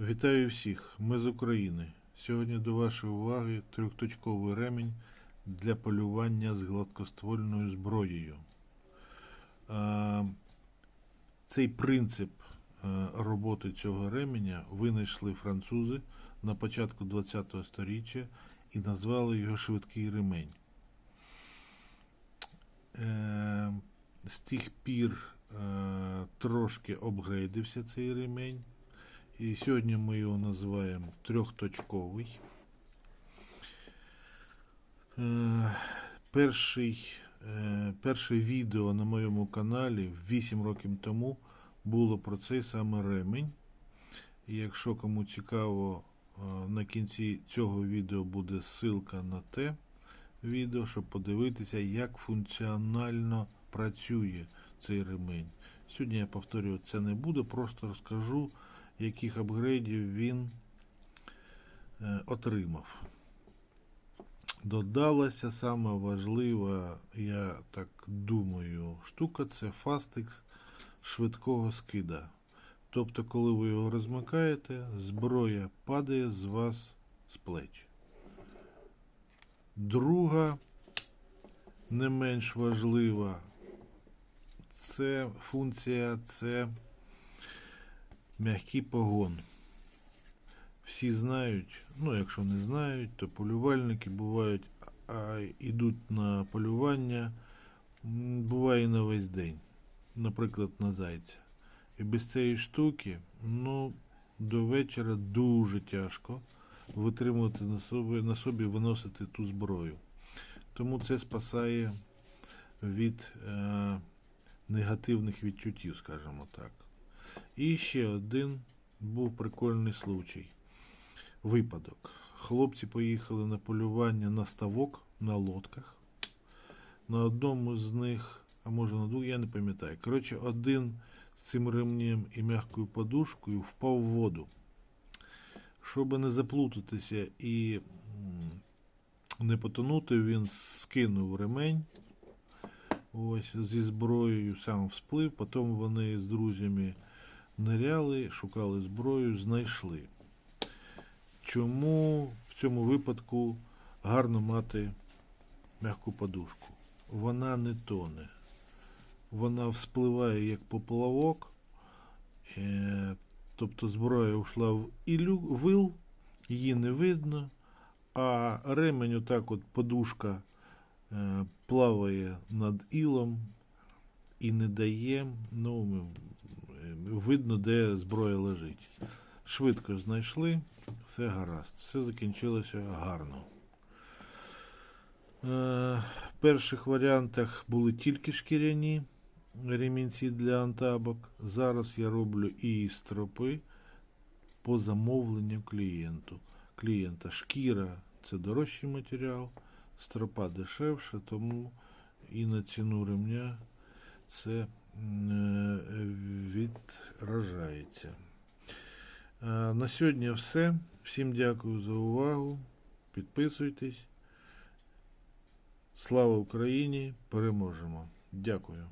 Вітаю всіх! Ми з України. Сьогодні до вашої уваги трьохточковий ремінь для полювання з гладкоствольною зброєю. Е, Цей принцип е, роботи цього ременя винайшли французи на початку ХХ століття і назвали його швидкий ремень. Е, З тих пір трошки обгрейдився цей ремень. І сьогодні ми його називаємо трьохточковий. Е, перший, е, перше відео на моєму каналі 8 років тому було про цей саме ремень. Якщо кому цікаво, е, на кінці цього відео буде ссылка на те відео, щоб подивитися, як функціонально працює цей ремень. Сьогодні я повторювати це не буду, просто розкажу яких апгрейдів він е, отримав. Додалася саме важлива, я так думаю, штука це фастикс швидкого скида. Тобто, коли ви його розмикаєте, зброя падає з вас з плеч. Друга, не менш важлива, це функція, це м'який погон. Всі знають, ну якщо не знають, то полювальники бувають, а йдуть на полювання, буває на весь день, наприклад, на зайця. І без цієї штуки, ну, до вечора дуже тяжко витримувати на собі, на собі виносити ту зброю. Тому це спасає від е, негативних відчуттів, скажімо так. І ще один був прикольний случай. Випадок. Хлопці поїхали на полювання на ставок на лодках. На одному з них, а може на двох, я не пам'ятаю. Коротше, один з цим ремнем і м'якою подушкою впав в воду. Щоб не заплутатися і не потонути, він скинув ремень. Ось зі зброєю сам всплив. Потім вони з друзями ниряли, шукали зброю, знайшли. Чому в цьому випадку гарно мати м'яку подушку? Вона не тоне. Вона вспливає як поплавок, е, тобто зброя йшла в ілю, вил, її не видно, а ремень, отак от подушка е, плаває над ілом і не дає, ну, видно, де зброя лежить. Швидко знайшли, все гаразд, все закінчилося гарно. Е, В перших варіантах були тільки шкіряні ремінці для антабок. Зараз я роблю і стропи по замовленню клієнту. клієнта. Шкіра це дорожчий матеріал, стропа дешевша, тому і на ціну ремня це е, відражається. Е, На сьогодні все. Всім дякую за увагу. Підписуйтесь. Слава Україні! Переможемо! Дякую.